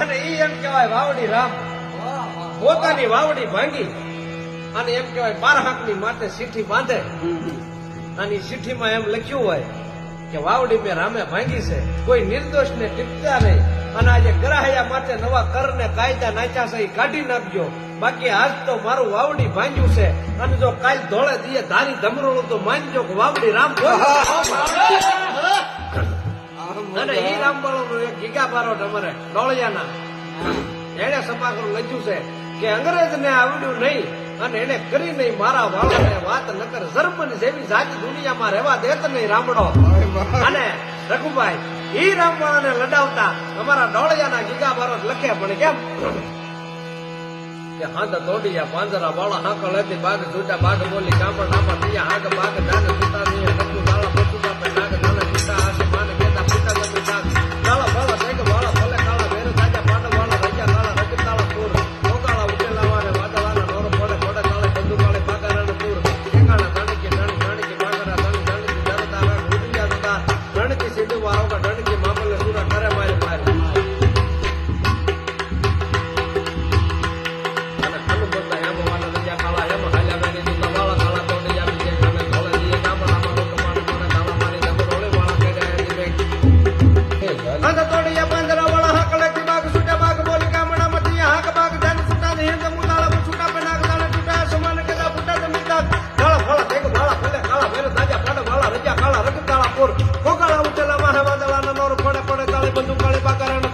અને એમ કહેવાય વાવડી રામ. પોતાની વાવડી ભાંગી અને એમ કહેવાય બારહાકની માટે સીઠી બાંધે. અને સીઠીમાં એમ લખ્યું હોય કે વાવડી મેં રામે ભાંગી છે. કોઈ નિર્દોષ ને ટીપતા નહીં. અને આજે ગ્રાહયા માટે નવા કર ને કાયદા નાખ્યા છે એ કાઢી નાખજો. બાકી આજ તો મારું વાવડી ભાંગ્યું છે. અને જો કાલ ધોળે દીએ ધારી ધમરોળું તો માનજો કે વાવડી રામ ઈ રામબાળો એક ગીગા બારોટ અમારે ડોળિયાના એને લડાવતા અમારા ડોળિયાના ગીગા બારોટ લખે, પણ કેમ? કે હાથ દોડિયા પાંજરા વાળા હાંકળ હતી, બાગ છૂટા બાગ બોલી કામ નામા પિયા હાક વાળા રજા કાળા રગ કાળા પૂર કોકાળા ઉઠેલા માહે વાદળાના નોર પડે પડે કાળે બંદૂક કાળે બાકારાના